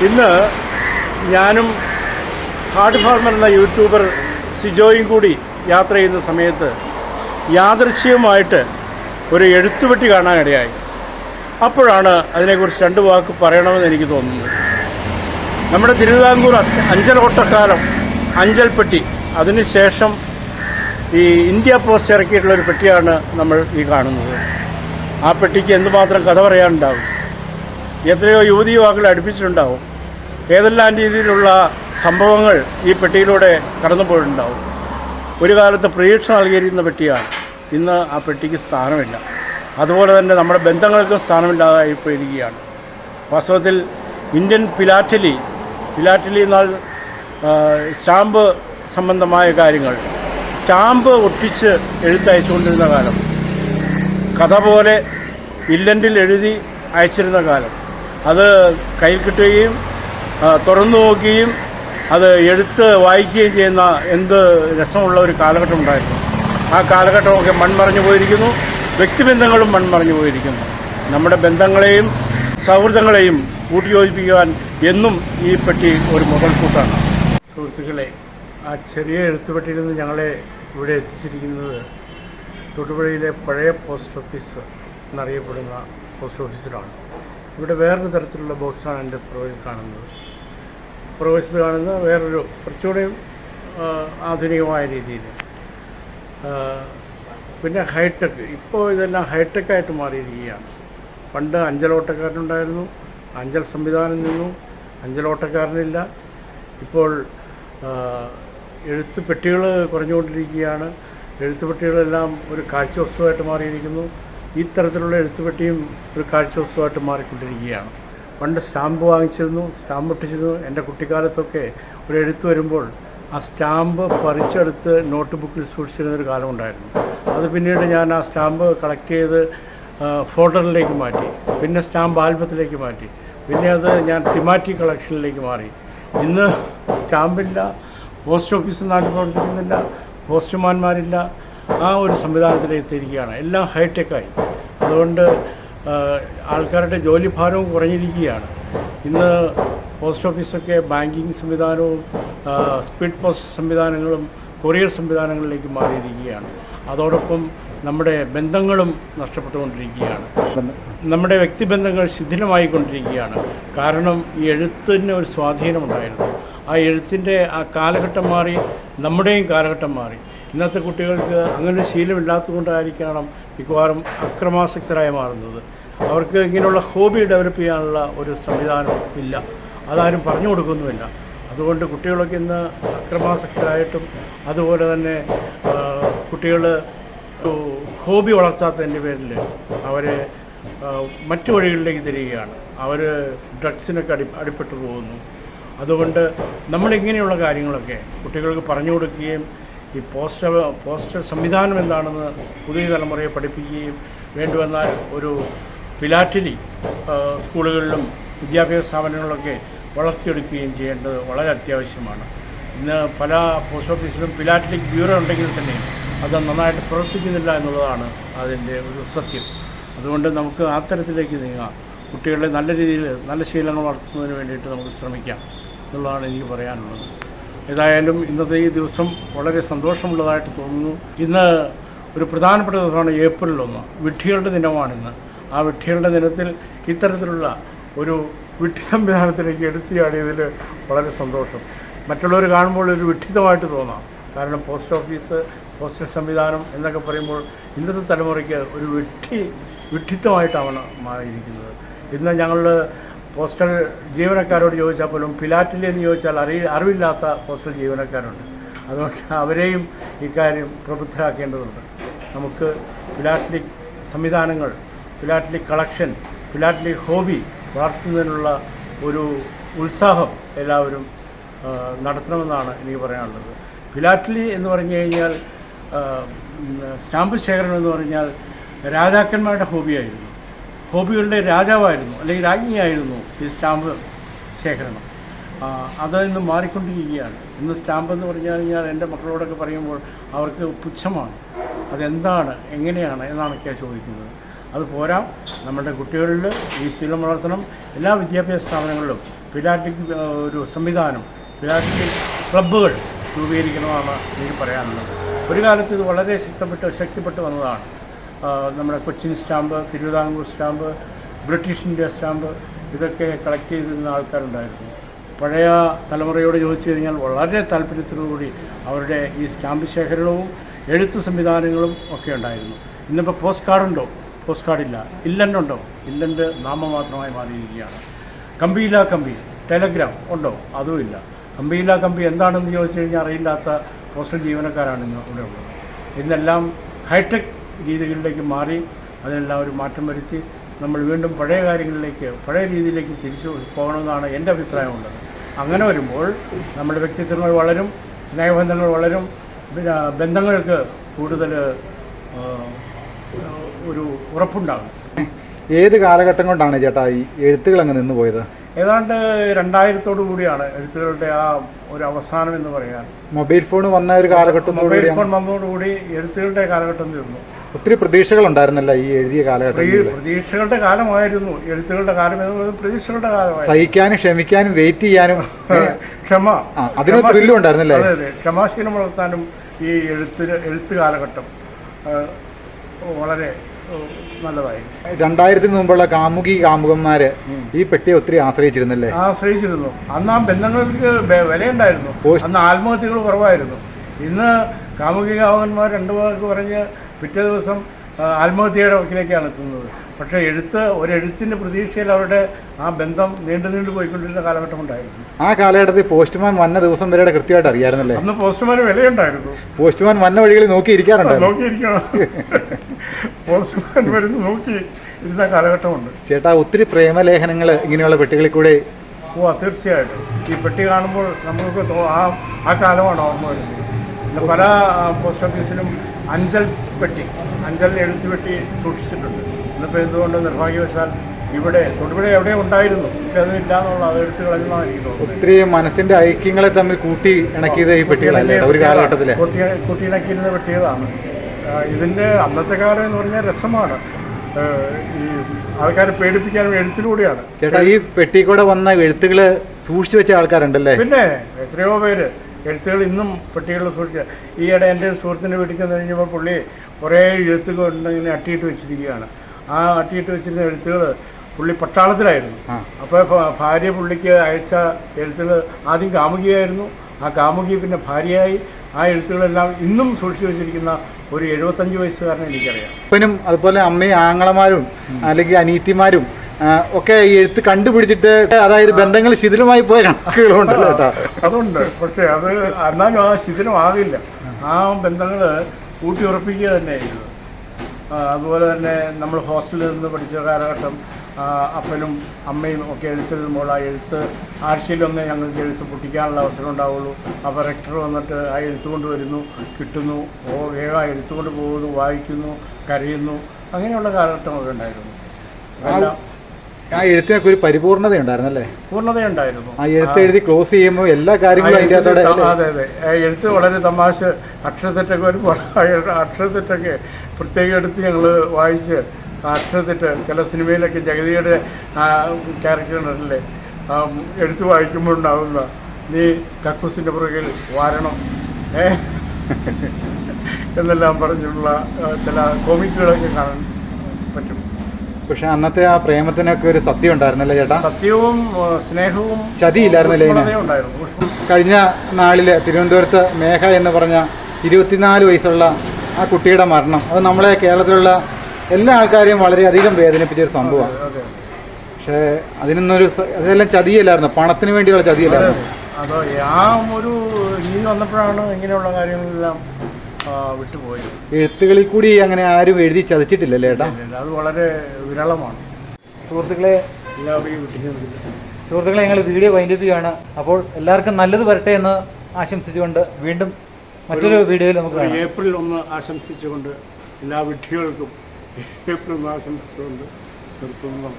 ഇന്ന് ഞാനും heart farmer എന്ന യൂട്യൂബർ സിജോയും കൂടി യാത്ര ചെയ്യുന്ന സമയത്ത് യാദൃശ്യവുമായിട്ട് ഒരു എഴുത്തുപെട്ടി കാണാനിടയായി. അപ്പോഴാണ് അതിനെക്കുറിച്ച് രണ്ട് വാക്ക് പറയണമെന്ന് എനിക്ക് തോന്നുന്നത്. നമ്മുടെ തിരുവിതാംകൂർ അ- അഞ്ചൽ ഓട്ടക്കാലം അഞ്ചൽപ്പെട്ടി അതിനുശേഷം ഈ ഇന്ത്യ പോസ്റ്റ് ഇറക്കിയിട്ടുള്ള ഒരു പെട്ടിയാണ് നമ്മൾ ഈ കാണുന്നത്. ആ പെട്ടിക്ക് എന്തുമാത്രം കഥ പറയാനുണ്ടാവും? എത്രയോ യുവതി യുവാക്കളെ അടുപ്പിച്ചിട്ടുണ്ടാവും. ഏതെല്ലാം രീതിയിലുള്ള സംഭവങ്ങൾ ഈ പെട്ടിയിലൂടെ കടന്നുപോയിട്ടുണ്ടാവും. ഒരു കാലത്ത് പ്രതീക്ഷ നൽകിയിരിക്കുന്ന പെട്ടിയാണ്. ഇന്ന് ആ പെട്ടിക്ക് സ്ഥാനമില്ല. അതുപോലെ തന്നെ നമ്മുടെ ബന്ധങ്ങൾക്കും സ്ഥാനമില്ലാതായി പോയിരിക്കുകയാണ് വാസ്തവത്തിൽ ഇന്ത്യൻ പിലാറ്റലി പിലാറ്റലി എന്നാൽ സ്റ്റാമ്പ് സംബന്ധമായ കാര്യങ്ങൾ സ്റ്റാമ്പ് ഒട്ടിച്ച് എഴുത്തയച്ചുകൊണ്ടിരുന്ന കാലം കഥ പോലെ ഇല്ലന്റിൽ എഴുതി അയച്ചിരുന്ന കാലം അത് കയ്യിൽ കിട്ടുകയും തുറന്നു നോക്കുകയും അത് എഴുത്ത് വായിക്കുകയും ചെയ്യുന്ന എന്ത് രസമുള്ള ഒരു കാലഘട്ടം ഉണ്ടായിരുന്നു. ആ കാലഘട്ടമൊക്കെ മൺമറഞ്ഞു പോയിരിക്കുന്നു. വ്യക്തിബന്ധങ്ങളും മൺമറഞ്ഞു പോയിരിക്കുന്നു. നമ്മുടെ ബന്ധങ്ങളെയും സൗഹൃദങ്ങളെയും കൂട്ടിയോജിപ്പിക്കുവാൻ എന്നും ഈ പെട്ടി ഒരു മുതൽക്കൂട്ടാണ് സുഹൃത്തുക്കളെ ആ ചെറിയ എഴുത്തുപെട്ടിയിൽ നിന്ന് ഞങ്ങളെ ഇവിടെ എത്തിച്ചിരിക്കുന്നത് തൊടുപുഴയിലെ പഴയ പോസ്റ്റ് ഓഫീസ് എന്നറിയപ്പെടുന്ന പോസ്റ്റ് ഓഫീസിലാണ്. ഇവിടെ വേറൊരു തരത്തിലുള്ള ബോക്സാണ് എന്റെ പുറകിൽ കാണുന്നത്. പുറവശത്ത് കാണുന്ന വേറൊരു കുറച്ചുകൂടെയും ആധുനികമായ രീതിയിൽ. പിന്നെ ഹൈടെക് ഇപ്പോൾ ഇതെല്ലാം ഹൈടെക്കായിട്ട് മാറിയിരിക്കുകയാണ്. പണ്ട് അഞ്ചലോട്ടക്കാരനുണ്ടായിരുന്നു അഞ്ചൽ സംവിധാനം നിന്നു അഞ്ചലോട്ടക്കാരനില്ല ഇപ്പോൾ ആ, എഴുത്ത് പെട്ടികൾ കുറഞ്ഞുകൊണ്ടിരിക്കുകയാണ്. എഴുത്ത് പെട്ടികളെല്ലാം ഒരു കാഴ്ചവസ്തുവായിട്ട് മാറിയിരിക്കുന്നു. ഈ തരത്തിലുള്ള എഴുത്തുപെട്ടിയും ഒരു കാഴ്ചവസ്തുവായിട്ട് മാറിക്കൊണ്ടിരിക്കുകയാണ്. പണ്ട് സ്റ്റാമ്പ് വാങ്ങിച്ചിരുന്നു സ്റ്റാമ്പ് ഒട്ടിച്ചിരുന്നു എന്റെ കുട്ടിക്കാലത്തൊക്കെ ഒരു എഴുത്ത് വരുമ്പോൾ ആ സ്റ്റാമ്പ് പറിച്ചെടുത്ത് നോട്ട് ബുക്കിൽ സൂക്ഷിച്ചിരുന്നൊരു കാലമുണ്ടായിരുന്നു അത് പിന്നീട് ഞാൻ ആ സ്റ്റാമ്പ് കളക്ട് ചെയ്ത് ഫോൾഡറിലേക്ക് മാറ്റി പിന്നെ സ്റ്റാമ്പ് ആൽബത്തിലേക്ക് മാറ്റി പിന്നെ അത് ഞാൻ തിമാറ്റി കളക്ഷനിലേക്ക് മാറി. ഇന്ന് സ്റ്റാമ്പില്ല പോസ്റ്റ് ഓഫീസ് നാട്ടിൽ പ്രവർത്തിക്കുന്നില്ല പോസ്റ്റ്മാൻമാരില്ല ആ ഒരു സംവിധാനത്തിലേക്ക് എത്തിയിരിക്കുകയാണ്. എല്ലാം ഹൈടെക്കായി. അതുകൊണ്ട് ആൾക്കാരുടെ ജോലിഭാരവും കുറഞ്ഞിരിക്കുകയാണ്. ഇന്ന് പോസ്റ്റ് ഓഫീസൊക്കെ ബാങ്കിങ് സംവിധാനവും സ്പീഡ് പോസ്റ്റ് സംവിധാനങ്ങളും കൊറിയർ സംവിധാനങ്ങളിലേക്ക് മാറിയിരിക്കുകയാണ്. അതോടൊപ്പം നമ്മുടെ ബന്ധങ്ങളും നഷ്ടപ്പെട്ടുകൊണ്ടിരിക്കുകയാണ്. നമ്മുടെ വ്യക്തിബന്ധങ്ങൾ ശിഥിലമായിക്കൊണ്ടിരിക്കുകയാണ്. കാരണം ഈ എഴുത്തിന് ഒരു സ്വാധീനമുണ്ടായിരുന്നു. ആ എഴുത്തിന്റെ ആ കാലഘട്ടം മാറി നമ്മുടെയും കാലഘട്ടം മാറി. ഇന്നത്തെ കുട്ടികൾക്ക് അങ്ങനെ ശീലമില്ലാത്തതുകൊണ്ടായിരിക്കണം മിക്കവാറും അക്രമാസക്തരായി മാറുന്നത്. അവർക്ക് ഇങ്ങനെയുള്ള ഹോബി ഡെവലപ്പ് ചെയ്യാനുള്ള ഒരു സംവിധാനം ഇല്ല. അതാരും പറഞ്ഞു കൊടുക്കുന്നുമില്ല. അതുകൊണ്ട് കുട്ടികളൊക്കെ ഇന്ന് അക്രമാസക്തരായിട്ടും അതുപോലെ തന്നെ കുട്ടികൾ ഹോബി വളർത്താത്തതിന്റെ പേരിൽ അവരെ മറ്റു വഴികളിലേക്ക് തിരികുകയാണ് അവർ ഡ്രഗ്സിനൊക്കെ അടി അടിപ്പെട്ടു പോകുന്നു. അതുകൊണ്ട് നമ്മളിങ്ങനെയുള്ള കാര്യങ്ങളൊക്കെ കുട്ടികൾക്ക് പറഞ്ഞു കൊടുക്കുകയും ഈ പോസ്റ്റർ പോസ്റ്റർ സംവിധാനം എന്താണെന്ന് പുതിയ തലമുറയെ പഠിപ്പിക്കുകയും വേണ്ടുവന്നാൽ ഒരു പിലാറ്റിലി സ്കൂളുകളിലും വിദ്യാഭ്യാസ സ്ഥാപനങ്ങളിലൊക്കെ വളർത്തിയെടുക്കുകയും ചെയ്യേണ്ടത് വളരെ അത്യാവശ്യമാണ്. ഇന്ന് പല പോസ്റ്റ് ഓഫീസിലും പിലാറ്റിലിക് ബ്യൂറോ ഉണ്ടെങ്കിൽ തന്നെ അത് നന്നായിട്ട് പ്രവർത്തിക്കുന്നില്ല എന്നുള്ളതാണ് അതിന്റെ ഒരു സത്യം. അതുകൊണ്ട് നമുക്ക് ആ തരത്തിലേക്ക് നീങ്ങാം. കുട്ടികളെ നല്ല രീതിയിൽ നല്ല ശീലങ്ങൾ വളർത്തുന്നതിന് വേണ്ടിയിട്ട് നമുക്ക് ശ്രമിക്കാം എന്നുള്ളതാണ് എനിക്ക് പറയാനുള്ളത്. ഏതായാലും ഇന്നത്തെ ഈ ദിവസം വളരെ സന്തോഷമുള്ളതായിട്ട് തോന്നുന്നു. ഇന്ന് ഒരു പ്രധാനപ്പെട്ട ദിവസമാണ് ഏപ്രിൽ ഒന്ന്. വിഡ്ഢികളുടെ ദിനമാണിന്ന് ആ വിഡ്ഢികളുടെ ദിനത്തിൽ ഇത്തരത്തിലുള്ള ഒരു വിഡ്ഢി സംവിധാനത്തിലേക്ക് എടുത്തിയാടിയതിൽ വളരെ സന്തോഷം. മറ്റുള്ളവർ കാണുമ്പോൾ ഒരു വിഡ്ഢിതമായിട്ട് തോന്നാം. കാരണം പോസ്റ്റ് ഓഫീസ് പോസ്റ്റൽ സംവിധാനം എന്നൊക്കെ പറയുമ്പോൾ ഇന്നത്തെ തലമുറയ്ക്ക് ഒരു വിഡ്ഢി വിഡ്ഢിത്തമായിട്ടാണ് മാറിയിരിക്കുന്നത്. ഇന്ന് ഞങ്ങൾ പോസ്റ്റൽ ജീവനക്കാരോട് ചോദിച്ചാൽ പോലും പിലാറ്റിൽ എന്ന് ചോദിച്ചാൽ അറി അറിവില്ലാത്ത പോസ്റ്റൽ ജീവനക്കാരുണ്ട്. അതുകൊണ്ട് അവരെയും ഇക്കാര്യം പ്രബുദ്ധരാക്കേണ്ടതുണ്ട്. നമുക്ക് പിലാറ്റ്ലിക് സംവിധാനങ്ങൾ പിലാറ്റ്ലിക് കളക്ഷൻ പിലാറ്റ്ലിക് ഹോബി വളർത്തുന്നതിനുള്ള ഒരു ഉത്സാഹം എല്ലാവരും നടത്തണമെന്നാണ് എനിക്ക് പറയാനുള്ളത്. പിലാറ്റ്ലി എന്ന് പറഞ്ഞു കഴിഞ്ഞാൽ സ്റ്റാമ്പ് ശേഖരണം എന്ന് പറഞ്ഞാൽ രാജാക്കന്മാരുടെ ഹോബിയായിരുന്നു. ഹോബികളുടെ രാജാവായിരുന്നു അല്ലെങ്കിൽ രാജ്ഞിയായിരുന്നു ഈ സ്റ്റാമ്പ് ശേഖരണം. അത് ഇന്ന് മാറിക്കൊണ്ടിരിക്കുകയാണ്. ഇന്ന് സ്റ്റാമ്പ് എന്ന് പറഞ്ഞു കഴിഞ്ഞാൽ എന്റെ മക്കളോടൊക്കെ പറയുമ്പോൾ അവർക്ക് പുച്ഛമാണ്. അതെന്താണ് എങ്ങനെയാണ് എന്നാണൊക്കെ ചോദിക്കുന്നത്. അത് പോരാ നമ്മുടെ കുട്ടികളിൽ ഈ ശീലം വളർത്തണം. എല്ലാ വിദ്യാഭ്യാസ സ്ഥാപനങ്ങളിലും ഫിലാറ്റിക് ഒരു സംവിധാനം ഫിലാറ്റിക് ക്ലബ്ബുകൾ രൂപീകരിക്കണമെന്നാണ് എനിക്ക് പറയാനുള്ളത്. ഒരു കാലത്ത് ഇത് വളരെ ശക്തപ്പെട്ട് ശക്തിപ്പെട്ട് വന്നതാണ്. നമ്മുടെ Cochin stamp Thiruvithamkoor stamp British India stamp ഇതൊക്കെ കളക്ട് ചെയ്തിരുന്ന ആൾക്കാരുണ്ടായിരുന്നു. പഴയ തലമുറയോട് ചോദിച്ചു കഴിഞ്ഞാൽ വളരെ താല്പര്യത്തോടുകൂടി അവരുടെ ഈ സ്റ്റാമ്പ് ശേഖരണവും എഴുത്ത് സംവിധാനങ്ങളും ഒക്കെ ഉണ്ടായിരുന്നു. ഇന്നിപ്പോൾ പോസ്റ്റ് കാർഡുണ്ടോ പോസ്റ്റ് കാർഡില്ല ഇല്ലന്റുണ്ടോ ഇല്ലന്റ് നാമമാത്രമായി മാറിയിരിക്കുകയാണ്. കമ്പിയില്ല കമ്പി ടെലഗ്രാം ഉണ്ടോ? അതുമില്ല കമ്പിയില്ല കമ്പി എന്താണെന്ന് ചോദിച്ചു കഴിഞ്ഞാൽ അറിയില്ലാത്ത പോസ്റ്റൽ ജീവനക്കാരാണ് ഇന്ന് ഇവിടെ ഉള്ളത്. ഇന്നെല്ലാം ഹൈടെക് രീതികളിലേക്ക് മാറി അതിനെല്ലാം ഒരു മാറ്റം വരുത്തി നമ്മൾ വീണ്ടും പഴയ കാര്യങ്ങളിലേക്ക് പഴയ രീതിയിലേക്ക് തിരിച്ചു പോകണമെന്നാണ് എന്റെ അഭിപ്രായമുള്ളത്. അങ്ങനെ വരുമ്പോൾ നമ്മുടെ വ്യക്തിത്വങ്ങൾ വളരും സ്നേഹബന്ധങ്ങൾ വളരും പിന്നെ ബന്ധങ്ങൾക്ക് കൂടുതൽ ഒരു ഉറപ്പുണ്ടാകും. ഏത് കാലഘട്ടം കൊണ്ടാണ് ചേട്ടാ ഈ എഴുത്തുകൾ അങ്ങ് നിന്ന് പോയത്? ഏതാണ്ട് രണ്ടായിരത്തോടു കൂടിയാണ് എഴുത്തുകളുടെ ആ ഒരു അവസാനം എന്ന് പറയാൻ. മൊബൈൽ ഫോൺ വന്ന ഒരു കാലഘട്ടം മൊബൈൽ ഫോൺ വന്നതോടുകൂടി എഴുത്തുകളുടെ കാലഘട്ടം തീർന്നു. ഒത്തിരി പ്രതീക്ഷകൾ ഉണ്ടായിരുന്നല്ല ഈ എഴുതിയ കാലഘട്ടത്തിൽ. പ്രതീക്ഷകളുടെ കാലമായിരുന്നു. എഴുത്തുകളുടെ കാലം എന്ന് പറയുന്നത് പ്രതീക്ഷകളുടെ കാലമായിരുന്നു. സഹിക്കാനും ക്ഷമിക്കാനും വെയിറ്റ് ചെയ്യാനും ക്ഷമ. അതിന് thrill ഉണ്ടായിരുന്നല്ലേ? അതെ അതെ. ക്ഷമാശീലം വളർത്താനും ഈ എഴുത്തിന് എഴുത്ത് കാലഘട്ടം വളരെ നല്ലതായി നല്ലതായിരുന്നു. രണ്ടായിരത്തിന് മുമ്പുള്ള കാമുകി കാമുകന്മാര് ഈ പെട്ടിയെ ഒത്തിരി ആശ്രയിച്ചിരുന്നല്ലേ? ആശ്രയിച്ചിരുന്നു. അന്ന് ആ ബന്ധങ്ങൾക്ക് വിലയുണ്ടായിരുന്നു. അന്ന് ആത്മഹത്യകൾ കുറവായിരുന്നു. ഇന്ന് കാമുകി കാമുകന്മാർ രണ്ടു പേർക്ക് പറഞ്ഞ് പിറ്റേ ദിവസം ആത്മഹത്യയുടെ വക്കിലേക്കാണ് എത്തുന്നത്. പക്ഷേ എഴുത്ത് ഒരെഴുത്തിന്റെ പ്രതീക്ഷയിൽ അവരുടെ ആ ബന്ധം നീണ്ടു നീണ്ടു പോയിക്കൊണ്ടിരുന്ന കാലഘട്ടം ഉണ്ടായിരുന്നു. ആ കാലഘട്ടത്തിൽ പോസ്റ്റ്മാൻ വന്ന ദിവസം വരെ കൃത്യമായിട്ട് അറിയാമായിരുന്നല്ലേ അന്ന് പോസ്റ്റ്മാൻ വിലയുണ്ടായിരുന്നു. പോസ്റ്റ്മാൻ വന്ന വഴികളിൽ നോക്കി ഇരിക്കാറുണ്ടായിരുന്നു നോക്കിയിരിക്കണം. പോസ്റ്റ്മാൻ വരുന്ന നോക്കി ഇരുന്ന കാലഘട്ടമുണ്ട്. ചേട്ടാ ഒത്തിരി പ്രേമലേഖനങ്ങൾ ഇങ്ങനെയുള്ള പെട്ടികളിൽ കൂടെ ഓ തീർച്ചയായിട്ടും. ഈ പെട്ടി കാണുമ്പോൾ നമുക്ക് ആ ആ കാലമാണ് ഓർമ്മ വരുന്നത്. പല പോസ്റ്റ് ഓഫീസിലും അഞ്ചൽ പെട്ടി അഞ്ചൽ എഴുത്ത് പെട്ടി സൂക്ഷിച്ചിട്ടുണ്ട്. ഇന്നിപ്പോൾ എന്തുകൊണ്ട് നിർഭാഗ്യവശാൽ ഇവിടെ തൊടുപുഴ എവിടെ ഉണ്ടായിരുന്നു? അത് ഇല്ല എന്നുള്ള അത് എടുത്ത് കളഞ്ഞാണ് എനിക്ക് തോന്നുന്നത്? ഒത്തിരി മനസ്സിന്റെ ഐക്യങ്ങളെ തമ്മിൽ കൂട്ടി ഇണക്കിയത് ഈ പെട്ടികളല്ലേ? ഒരു കാലഘട്ടത്തിൽ കൂട്ടി ഇണക്കിയിരുന്ന പെട്ടികളാണ്. ഇതിന്റെ അന്നത്തെ കാലം എന്ന് പറഞ്ഞാൽ രസമാണ്. ഈ ആൾക്കാരെ പേടിപ്പിക്കാൻ എഴുത്തിലൂടെയാണ്. ചേട്ടാ ഈ പെട്ടി കൂടെ വന്ന എഴുത്തുകൾ സൂക്ഷിച്ചു വെച്ച ആൾക്കാരുണ്ടല്ലേ? പിന്നെ എത്രയോ പേര്. എഴുത്തുകൾ ഇന്നും പെട്ടികളിൽ സൂക്ഷിച്ച ഈയിടെ എന്റെ ഒരു സുഹൃത്തിന്റെ വീട്ടിൽ ചെന്ന് കഴിഞ്ഞപ്പോൾ പുള്ളി കുറേ എഴുത്തുകൾ ഉണ്ടെങ്കിൽ അട്ടിയിട്ട് വെച്ചിരിക്കുകയാണ്. ആ അട്ടിയിട്ട് വെച്ചിരുന്ന എഴുത്തുകൾ പുള്ളി പട്ടാളത്തിലായിരുന്നു. അപ്പോൾ ഭാര്യ പുള്ളിക്ക് അയച്ച എഴുത്തുകൾ ആദ്യം കാമുകിയായിരുന്നു. ആ കാമുകി പിന്നെ ഭാര്യയായി. ആ എഴുത്തുകളെല്ലാം ഇന്നും സൂക്ഷിച്ചു വെച്ചിരിക്കുന്ന ഒരു എഴുപത്തഞ്ച് വയസ്സുകാരനെ എനിക്കറിയാം. അപ്പനും അതുപോലെ അമ്മയും ആങ്ങളമാരും അല്ലെങ്കിൽ അനീത്തിമാരും ഒക്കെ ഈ എഴുത്ത് കണ്ടുപിടിച്ചിട്ട് അതായത് ബന്ധങ്ങൾ ശിഥിലമായി പോയ കണക്കുകളുണ്ടല്ലോ കേട്ടോ. അതുണ്ട്. പക്ഷേ അത് എന്നാലും ആ ശിഥിലമാകില്ല. ആ ബന്ധങ്ങൾ കൂട്ടി ഉറപ്പിക്കുക തന്നെ അതുപോലെ തന്നെ നമ്മൾ ഹോസ്റ്റലിൽ നിന്ന് പഠിച്ച കാലഘട്ടം അപ്പനും അമ്മയും ഒക്കെ എഴുത്തെഴുതുമ്പോൾ ആ എഴുത്ത് ആഴ്ചയിലൊന്നേ ഞങ്ങൾക്ക് എഴുത്ത് പൊട്ടിക്കാനുള്ള അവസരം ഉണ്ടാവുള്ളൂ. അപ്പോൾ റെക്ടർ വന്നിട്ട് ആ എഴുത്ത് കൊണ്ടുവരുന്നു കിട്ടുന്നു ഓ വേഗം ആ എഴുത്ത് കൊണ്ട് പോകുന്നു വായിക്കുന്നു കരയുന്നു അങ്ങനെയുള്ള കാലഘട്ടമൊക്കെ ഉണ്ടായിരുന്നു. എല്ലാം ആ എഴുത്തിനൊക്കെ ഒരു പരിപൂർണത ഉണ്ടായിരുന്നല്ലേ പൂർണതയുണ്ടായിരുന്നു ആ എഴുത്ത് എഴുതി ക്ലോസ് ചെയ്യുമ്പോൾ എല്ലാ കാര്യങ്ങളും അതിന്റെ അകത്തോടെ അതെ അതെ. ആ എഴുത്ത് വളരെ തമാശ അക്ഷരത്തെറ്റൊക്കെ വരുമ്പോൾ അക്ഷരത്തെറ്റൊക്കെ പ്രത്യേകം എടുത്ത് ഞങ്ങൾ വായിച്ച് ആ അക്ഷരത്തെറ്റ് ചില സിനിമയിലൊക്കെ ജഗതിയുടെ ക്യാരക്ടർ ഉണ്ടല്ലേ? എഴുത്ത് വായിക്കുമ്പോൾ ഉണ്ടാവുന്ന നീ കക്കൂസിന്റെ പുറകിൽ വാരണം ഏ? എന്നെല്ലാം പറഞ്ഞുള്ള ചില കോമിക്കുകളൊക്കെ കാണാൻ പറ്റും. പക്ഷെ അന്നത്തെ ആ പ്രേമത്തിനൊക്കെ ഒരു സത്യം ഉണ്ടായിരുന്നല്ലേ ചേട്ടാ? സത്യവും സ്നേഹവും ചതിയില്ലായിരുന്നല്ലേ കഴിഞ്ഞ നാളിൽ തിരുവനന്തപുരത്ത് മേഘ എന്ന് പറഞ്ഞ ഇരുപത്തിനാല് വയസ്സുള്ള ആ കുട്ടിയുടെ മരണം അത് നമ്മളെ കേരളത്തിലുള്ള എല്ലാ ആൾക്കാരെയും വളരെയധികം വേദനിപ്പിച്ച ഒരു സംഭവമാണ്. പക്ഷേ അതിനൊന്നൊരു അതെല്ലാം ചതിയല്ലായിരുന്നു പണത്തിന് വേണ്ടിയുള്ള ചതിയല്ലായിരുന്നു. അതോ ആ ഒരു നീ വന്നപ്പോഴാണ് ഇങ്ങനെയുള്ള കാര്യങ്ങളെല്ലാം ആ, വിട്ടുപോയത് എഴുത്തുകളിൽ കൂടി അങ്ങനെ ആരും എഴുതി ചതച്ചിട്ടില്ലല്ലേ ഏട്ടാ? അത് വളരെ വിരളമാണ്. സുഹൃത്തുക്കളെ എല്ലാവരെയും സുഹൃത്തുക്കളെ ഞങ്ങൾ വീഡിയോ വൈൻഡപ്പ് ചെയ്യുകയാണ്. അപ്പോൾ എല്ലാവർക്കും നല്ലത് വരട്ടെ എന്ന് ആശംസിച്ചുകൊണ്ട് വീണ്ടും മറ്റൊരു വീഡിയോയിൽ നമുക്ക് കാണാം. ഏപ്രിൽ ഒന്ന് ആശംസിച്ചുകൊണ്ട് എല്ലാ വിഡ്ഢികൾക്കും ഏപ്രിൽ ഒന്ന് ആശംസിച്ചുകൊണ്ട് നിർത്തുന്നു.